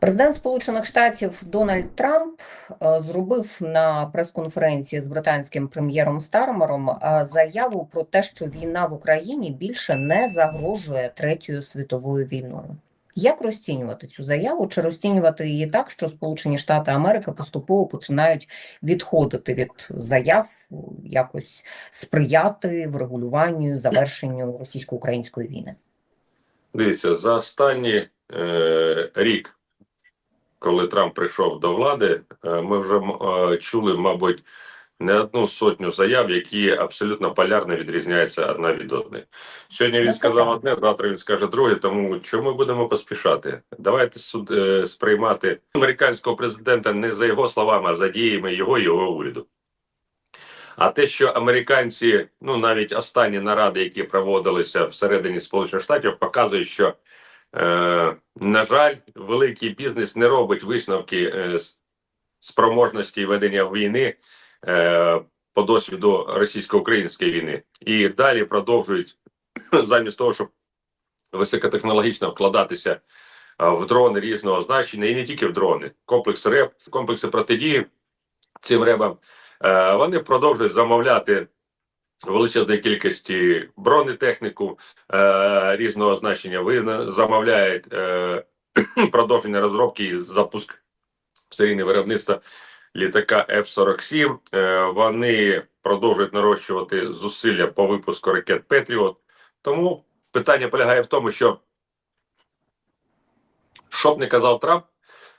Президент Сполучених Штатів Дональд Трамп е, зробив на прес-конференції з британським прем'єром Стармером е, заяву про те, що війна в Україні більше не загрожує третьою світовою війною. Як розцінювати цю заяву? Чи розцінювати її так, що Сполучені Штати Америки поступово починають відходити від заяв, якось сприяти врегулюванню завершенню російсько-української війни? Дивіться, за останній е, рік, коли Трамп прийшов до влади, е, ми вже е, чули, мабуть, не одну сотню заяв, які абсолютно полярно відрізняються одна від одної. Сьогодні він Ну, сказав одне, завтра він скаже друге. Тому чому ми будемо поспішати? Давайте суд, е, сприймати американського президента не за його словами, а за діями його і його уряду. А те, що американці, ну навіть останні наради, які проводилися всередині Сполучених Штатів, показують, що на жаль, великий бізнес не робить висновки е, спроможності ведення війни е, по досвіду російсько-української війни, і далі продовжують замість того, щоб високотехнологічно вкладатися е, в дрони різного значення, і не тільки в дрони, комплекс РЕП, комплекси протидії цим ребам. Е, Вони продовжують замовляти величезної кількості бронетехніку е, різного значення. Ви замовляють е, продовження розробки і запуск серійне виробництва літака F-47. Е, вони продовжують нарощувати зусилля по випуску ракет Петріот. Тому питання полягає в тому, що що б не казав Трамп,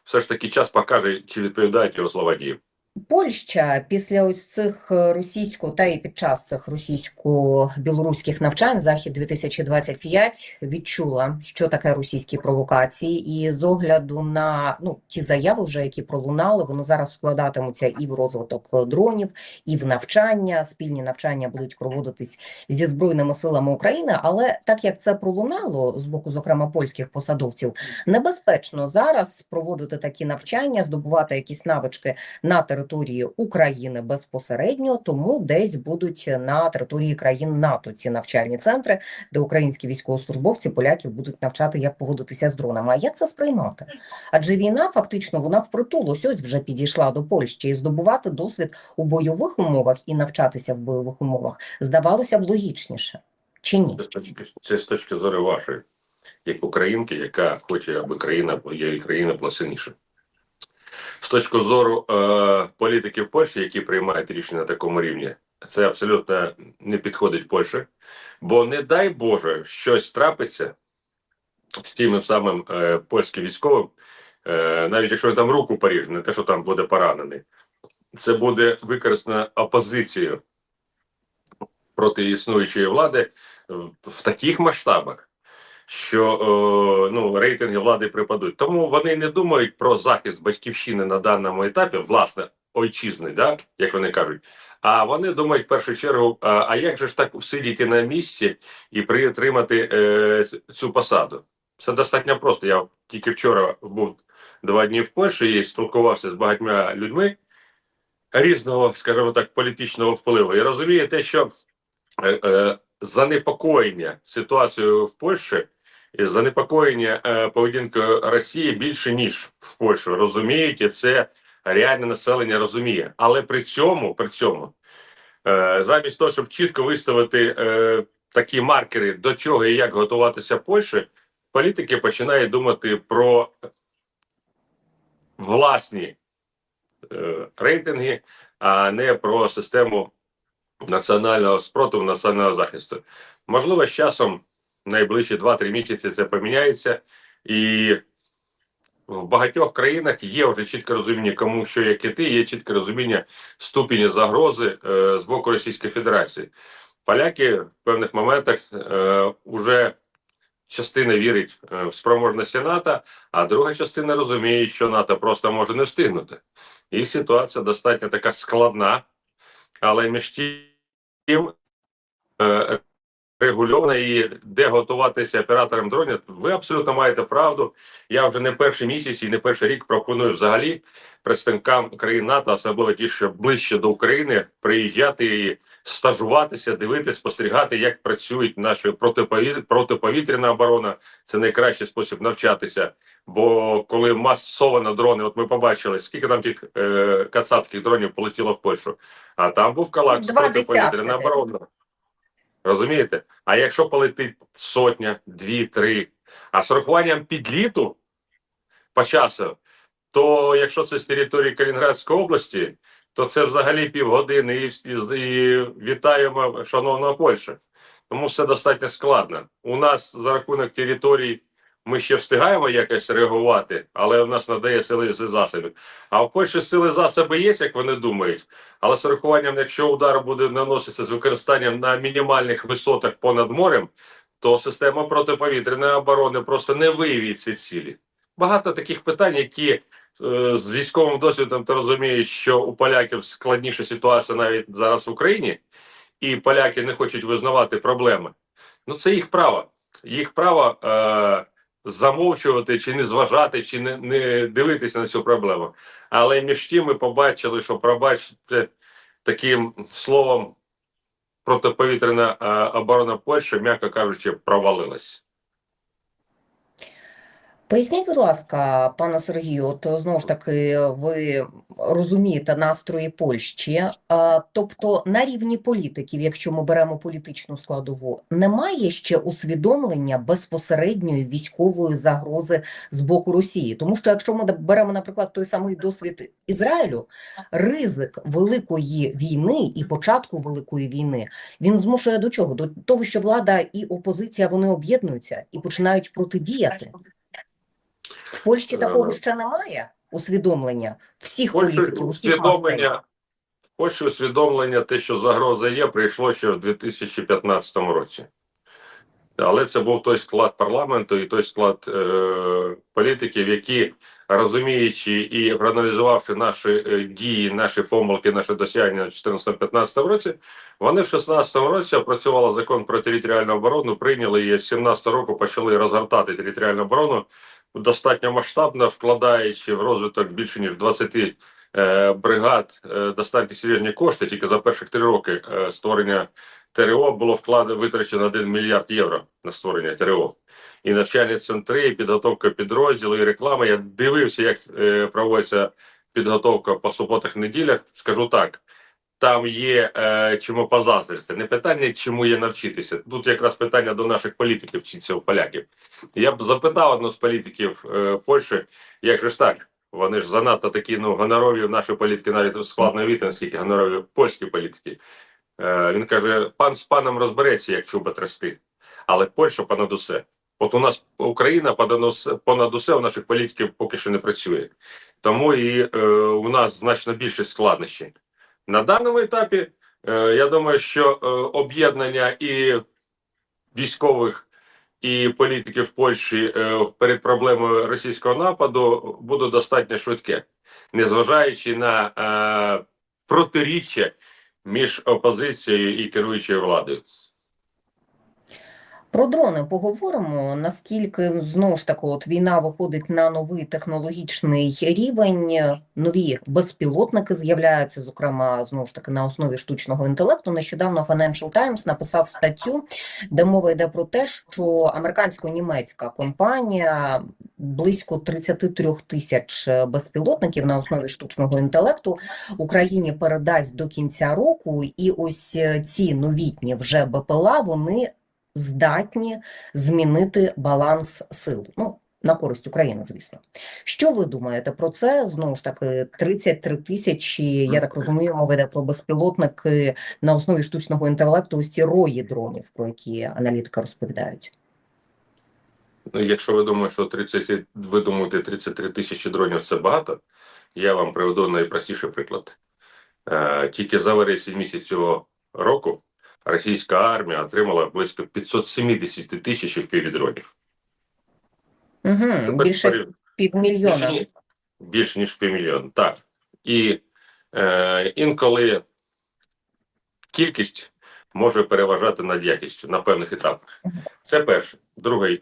все ж таки час покаже, чи відповідають його слова дії. Польща після ось цих е, російсько та і під час цих російсько-білоруських навчань Захід 2025 відчула, що таке російські провокації, і з огляду на ну ті заяви, вже які пролунали, вони зараз складатимуться і в розвиток дронів, і в навчання. Спільні навчання будуть проводитись зі збройними силами України. Але так як це пролунало з боку, зокрема польських посадовців, небезпечно зараз проводити такі навчання, здобувати якісь навички на території України безпосередньо, тому десь будуть на території країн НАТО ці навчальні центри, де українські військовослужбовці поляків будуть навчати, як поводитися з дронами. А як це сприймати? Адже війна фактично вона впритул ось ось вже підійшла до Польщі, і здобувати досвід у бойових умовах і навчатися в бойових умовах здавалося б логічніше. Чи ні? Це з точки, зору вашої, як українки, яка хоче, аби країна її країна була сильніша. З точки зору е, політиків Польщі, які приймають рішення на такому рівні, це абсолютно не підходить Польщі. Бо не дай Боже, щось трапиться з тим самим е, польським військовим, е, навіть якщо він там руку поріже, не те, що там буде поранений, це буде використано опозицією проти існуючої влади в, в таких масштабах, що е, ну, рейтинги влади припадуть. Тому вони не думають про захист батьківщини на даному етапі, власне, ойчизни, да, як вони кажуть. А вони думають в першу чергу: а, а як же ж так сидіти на місці і притримати е, цю посаду? Це достатньо просто. Я тільки вчора був два дні в Польщі і спілкувався з багатьма людьми різного, скажімо так, політичного впливу. І розумію те, що е, е, занепокоєння ситуацією в Польщі занепокоєння е, поведінкою Росії більше ніж в Польщі. Розуміють, і це реальне населення розуміє. Але при цьому, при цьому, е, замість того, щоб чітко виставити е, такі маркери, до чого і як готуватися Польщі, політики починають думати про власні рейтинги, а не про систему національного спротиву, національного захисту. Можливо, з часом найближчі 2-3 місяці це поміняється, і в багатьох країнах є вже чітке розуміння, кому що як іти, є чітке розуміння ступені загрози е, з боку Російської Федерації. Поляки в певних моментах е, частина вірить е, в спроможності НАТО, а друга частина розуміє, що НАТО просто може не встигнути. І ситуація достатньо така складна, але між тим е, регульована і де готуватися операторам дронів. Ви абсолютно маєте правду. Я вже не перший місяць і не перший рік пропоную взагалі представникам країн НАТО, особливо ті, що ближче до України, приїжджати і стажуватися, дивитися, спостерігати, як працюють наші протипові- протиповітряна оборона. Це найкращий спосіб навчатися. Бо коли масово на дрони, от ми побачили, скільки там тих е, кацапських дронів полетіло в Польщу, а там був калак з протиповітряна оборона. Розумієте? А якщо полетить сотня, дві, три, а з рахуванням підліту по часу, то якщо це з території Калінградської області, то це взагалі півгодини і, і, і вітаємо шановного Польща. Тому все достатньо складно. У нас за рахунок територій ми ще встигаємо якось реагувати, але в нас надає сили засоби. А в Польщі сили засоби є, як вони думають. Але з урахуванням, якщо удар буде наноситися з використанням на мінімальних висотах понад морем, то система протиповітряної оборони просто не виявить ці цілі. Багато таких питань, які е, з військовим досвідом ти розумієш, що у поляків складніша ситуація навіть зараз в Україні, і поляки не хочуть визнавати проблеми. Ну це їх право. Їх право е, замовчувати чи не зважати, чи не, не дивитися на цю проблему. Але між тим ми побачили, що пробачте таким словом протиповітряна е, оборона Польщі, м'яко кажучи, провалилась. Поясніть, будь ласка, пане Сергію, от знову ж таки, ви розумієте настрої Польщі, тобто на рівні політиків, якщо ми беремо політичну складову, немає ще усвідомлення безпосередньої військової загрози з боку Росії. Тому що якщо ми беремо, наприклад, той самий досвід Ізраїлю, ризик великої війни і початку великої війни, він змушує до чого? До того, що влада і опозиція вони об'єднуються і починають протидіяти. В Польщі такого Е, ще немає усвідомлення всіх Польщі політиків, усіх усвідомлення, в Польщі усвідомлення те, що загроза є, прийшло ще в 2015 році. Але це був той склад парламенту і той склад е, політиків, які, розуміючи і проаналізувавши наші е, дії, наші помилки, наші досягнення в 2014-2015 році, вони в 2016 році опрацювали закон про територіальну оборону, прийняли її з 2017 року, почали розгортати територіальну оборону достатньо масштабно, вкладаючи в розвиток більше ніж 20 е, бригад, е, достатньо серйозні кошти. Тільки за перших три роки е, створення ТРО було вкладено витрачено 1 мільярд євро на створення ТРО. І навчальні центри, і підготовка підрозділу, і реклама. Я дивився, як проводиться підготовка по суботах неділях. Скажу так. Там є е, чому позаздрити. Не питання, чому є навчитися. Тут якраз питання до наших політиків вчиться у поляків. Я б запитав одного з політиків е, Польщі, як же ж так? Вони ж занадто такі ну гонорові наші політики, навіть складно віти, наскільки гонорові польські політики. Е, він каже: пан з паном розбереться, як чуба трясти. Але Польща понад усе. От у нас Україна понад усе у наших політиків поки що не працює. Тому і е, у нас значно більше складнощів. На даному етапі е, я думаю, що е, об'єднання і військових і політиків Польщі е, перед проблемою російського нападу буде достатньо швидке, незважаючи на протиріччя між опозицією і керуючою владою. Про дрони поговоримо. Наскільки знову ж таки от війна виходить на новий технологічний рівень, нові безпілотники з'являються, зокрема, знову ж таки на основі штучного інтелекту. Нещодавно Financial Times написав статтю, де мова йде про те, що американсько-німецька компанія близько 33 тисяч безпілотників на основі штучного інтелекту Україні передасть до кінця року, і ось ці новітні вже БПЛА вони здатні змінити баланс сил. Ну, на користь України, звісно. Що ви думаєте про це? Знову ж таки, 33 тисячі, я так розумію, мова йде про безпілотники на основі штучного інтелекту, ось ці рої дронів, про які аналітики розповідають. Ну, якщо ви думаєте, що 30, ви думаєте, 33 тисячі дронів це багато, я вам приведу найпростіший приклад. Е, тільки за вересень місяць цього року російська армія отримала близько 570 тисяч впівдронів. Угу, більше Більше, півмільйона. ні- більше ніж півмільйона. Так. І е, інколи кількість може переважати над якістю на певних етапах. Це перше. Друге,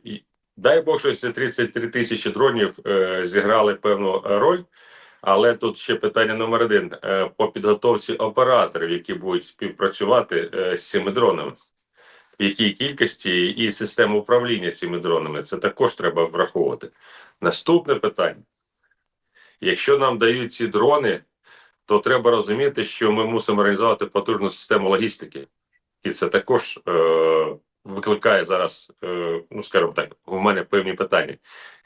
дай Бог, що ці 33 тисячі дронів е, зіграли певну роль. Але тут ще питання номер один е, по підготовці операторів, які будуть співпрацювати е, з цими дронами. В якій кількості і систему управління цими дронами це також треба враховувати. Наступне питання: якщо нам дають ці дрони, то треба розуміти, що ми мусимо організувати потужну систему логістики, і це також е, викликає зараз, ну скажімо так, в мене певні питання.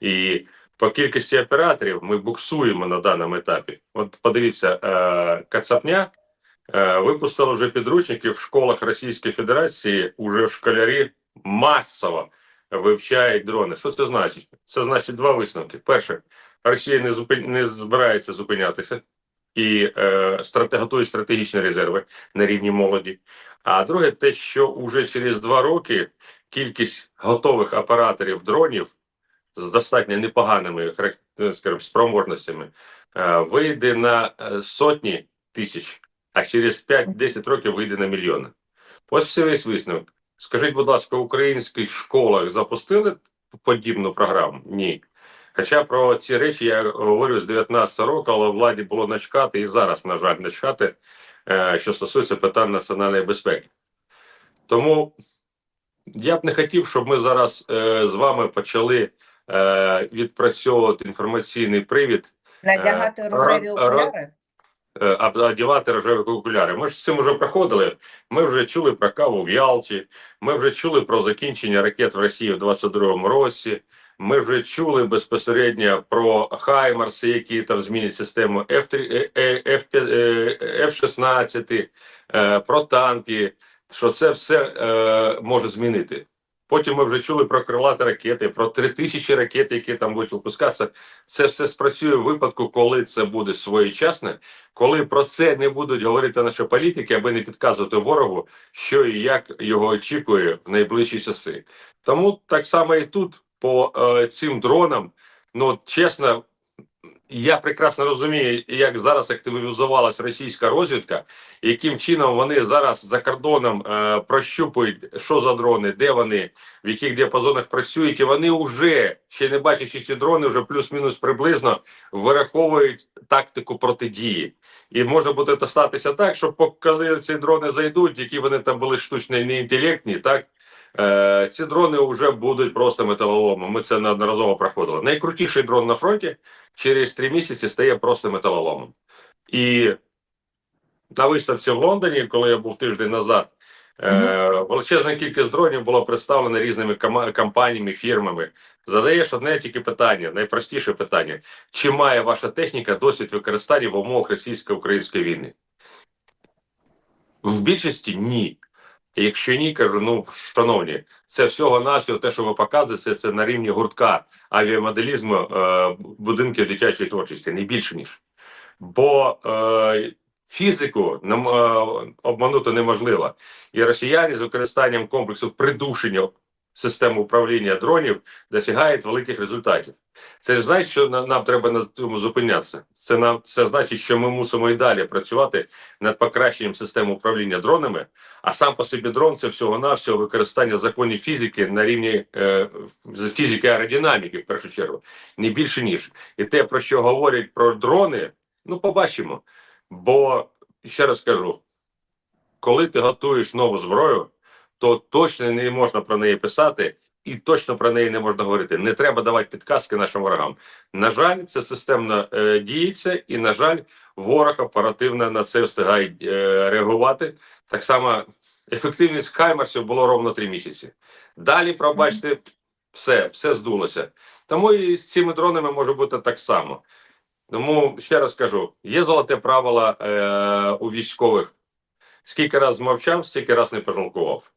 І по кількості операторів ми буксуємо на даному етапі. От подивіться, е, Кацапня е, випустила вже підручники в школах Російської Федерації. Уже школярі масово вивчають дрони. Що це значить? Це значить два висновки. Перше, Росія не зупин... не збирається зупинятися і е, страте... готує стратегічні резерви на рівні молоді. А друге, те, що уже через два роки кількість готових операторів дронів з достатньо непоганими харак- скажімо, спроможностями е, вийде на е, сотні тисяч, а через 5-10 років вийде на мільйони. Ось все весь висновок. Скажіть, будь ласка, в українських школах запустили подібну програму? Ні. Хоча про ці речі я говорю з 19 року, але владі було начхати і зараз, на жаль, начхати, е, що стосується питань національної безпеки. Тому я б не хотів, щоб ми зараз з вами почали е, відпрацьовувати інформаційний привід, Надягати Е, рожеві окуляри? е, одягати рожеві окуляри. Ми ж цим вже проходили. Ми вже чули про каву в Ялті, ми вже чули про закінчення ракет в Росії в 22-му році. Ми вже чули безпосередньо про Хаймарси, які там змінять систему F3, е, е, F5, е, F-16, е, про танки, що це все може змінити. Потім ми вже чули про крилаті ракети, про 3000 ракет, які там будуть випускатися. Це все спрацює в випадку, коли це буде своєчасне, коли про це не будуть говорити наші політики, аби не підказувати ворогу, що і як його очікує в найближчі часи. Тому так само і тут по е, цим дронам, ну чесно, я прекрасно розумію, як зараз активізувалася російська розвідка, яким чином вони зараз за кордоном е, прощупують, що за дрони, де вони, в яких діапазонах працюють, і вони вже ще не бачачи ці дрони, вже плюс-мінус приблизно вираховують тактику протидії. І може бути статися так, що коли ці дрони зайдуть, які вони там були штучно неінтелектні, так е, ці дрони вже будуть просто металоломом. Ми це неодноразово проходили. Найкрутіший дрон на фронті через три місяці стає просто металоломом. І на виставці в Лондоні, коли я був тиждень назад, е, величезна кількість дронів було представлено різними компаніями, фірмами. Задаєш одне тільки питання, найпростіше питання: чи має ваша техніка досвід використання в умовах російсько-української війни? В більшості ні. Якщо ні, кажу, ну шановні, це всього нашого, те, що ви показуєте, це на рівні гуртка авіамоделізму е, будинків дитячої творчості, не більше ніж. Бо е, фізику нам е, обманути неможливо. І росіяни з використанням комплексу придушення системи управління дронів досягають великих результатів. Це ж значить, що нам треба на цьому зупинятися. Це нам це значить, що ми мусимо і далі працювати над покращенням системи управління дронами. А сам по собі дрон це всього навсього використання законів фізики на рівні е, фізики аеродинаміки, в першу чергу, не більше ніж. І те, про що говорять про дрони, ну побачимо. Бо ще раз кажу: коли ти готуєш нову зброю, то точно не можна про неї писати. І точно про неї не можна говорити. Не треба давати підказки нашим ворогам. На жаль, це системно е, діється, і на жаль, ворог оперативно на це встигає е, реагувати. Так само ефективність Хаймерсів було ровно три місяці. Далі, пробачте, все, все здулося. Тому і з цими дронами може бути так само. Тому ще раз кажу: є золоте правило е, у військових. Скільки раз мовчав, стільки раз не пожалкував.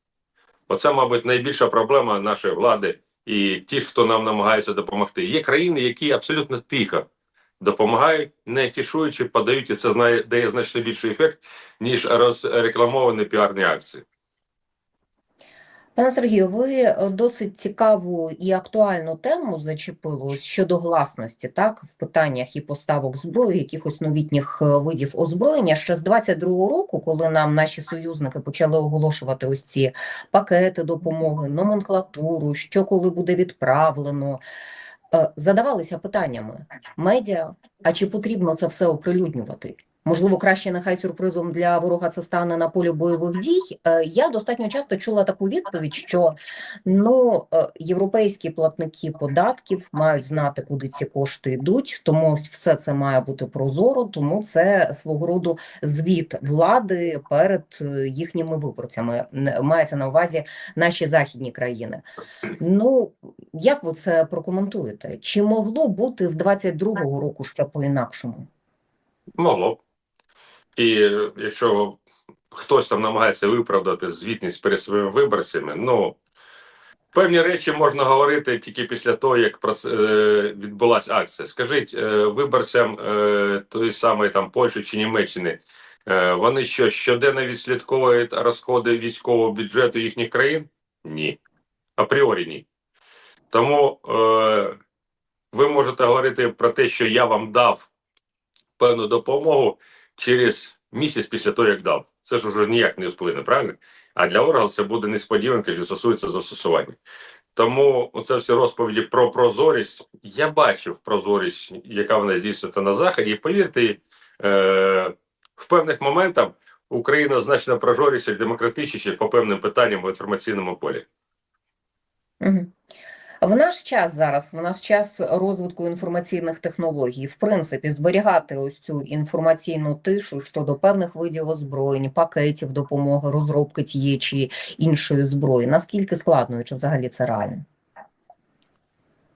Оце, мабуть, найбільша проблема нашої влади і тих, хто нам намагається допомогти. Є країни, які абсолютно тихо допомагають, не фішуючи, подають, і це знає, дає значно більший ефект, ніж розрекламовані піарні акції. Пане Сергію, ви е, досить цікаву і актуальну тему зачепили щодо гласності, так, в питаннях і поставок зброї, якихось новітніх е, видів озброєння. Ще з 22-го року, коли нам наші союзники почали оголошувати ось ці пакети допомоги, номенклатуру, що коли буде відправлено, е, задавалися питаннями медіа, а чи потрібно це все оприлюднювати? Можливо, краще нехай сюрпризом для ворога це стане на полі бойових дій. Е, Я достатньо часто чула таку відповідь, що ну е, європейські платники податків мають знати, куди ці кошти йдуть, тому все це має бути прозоро, тому це свого роду звіт влади перед е, їхніми виборцями. Мається на увазі наші західні країни. Ну як ви це прокоментуєте? Чи могло бути з 22-го року ще по-інакшому? Могло б. І якщо хтось там намагається виправдати звітність перед своїми виборцями, ну певні речі можна говорити тільки після того, як е, відбулася акція. Скажіть е, виборцям е, тої самої там Польщі чи Німеччини, вони що щоденно відслідковують розходи військового бюджету їхніх країн? Ні. Апріорі ні. Тому е, ви можете говорити про те, що я вам дав певну допомогу через місяць після того, як дав. Це ж уже ніяк не вплине, правильно? А для органів це буде несподіванка, що стосується застосування. Тому оце всі розповіді про прозорість. Я бачив прозорість, яка вона здійснюється на заході. І повірте, е, в певних моментах Україна значно прозоріше, демократичніше по певним питанням в інформаційному полі. Мгм. В наш час зараз, в наш час розвитку інформаційних технологій, в принципі, зберігати ось цю інформаційну тишу щодо певних видів озброєнь, пакетів допомоги, розробки тієї чи іншої зброї, наскільки складно чи взагалі це реально?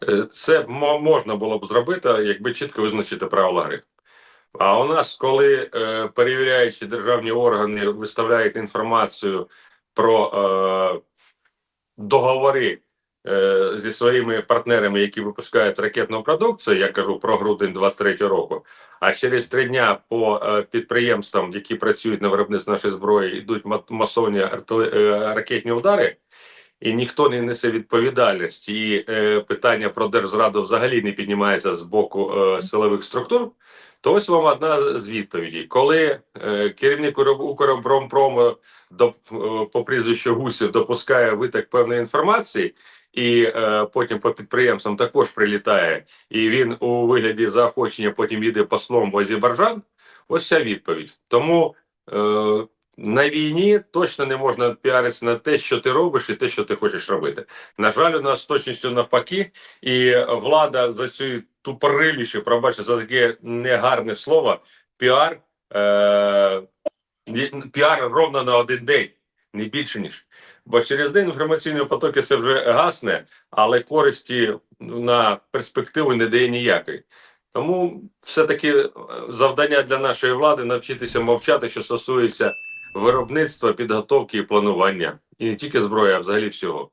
Е, Це можна було б зробити, якби чітко визначити правила гри. А у нас, коли е, перевіряючі державні органи виставляють інформацію про е, договори зі своїми партнерами, які випускають ракетну продукцію, я кажу про грудень 23 року. А через три дня по е, підприємствам, які працюють на виробництві нашої зброї, йдуть ма- масовні е, ракетні удари, і ніхто не несе відповідальність, і е, питання про держзраду взагалі не піднімається з боку е, силових структур. То ось вам одна з відповідей. Коли е, керівник Укр- Укроборонпрому до, е, по прізвищу Гусів допускає виток певної інформації, і е, потім по підприємствам також прилітає, і він у вигляді заохочення потім їде послом в Азербайджан, ось ця відповідь. Тому е, на війні точно не можна піаритися на те, що ти робиш, і те, що ти хочеш робити. На жаль, у нас точністю навпаки, і влада за цю тупориліше, пробачте за таке негарне слово, піар, е, піар ровно на один день, не більше ніж. Бо через день інформаційні потоки це вже гасне, але користі на перспективу не дає ніякої. Тому все-таки е, завдання для нашої влади навчитися мовчати, що стосується виробництва, підготовки і планування. І не тільки зброї, а взагалі всього.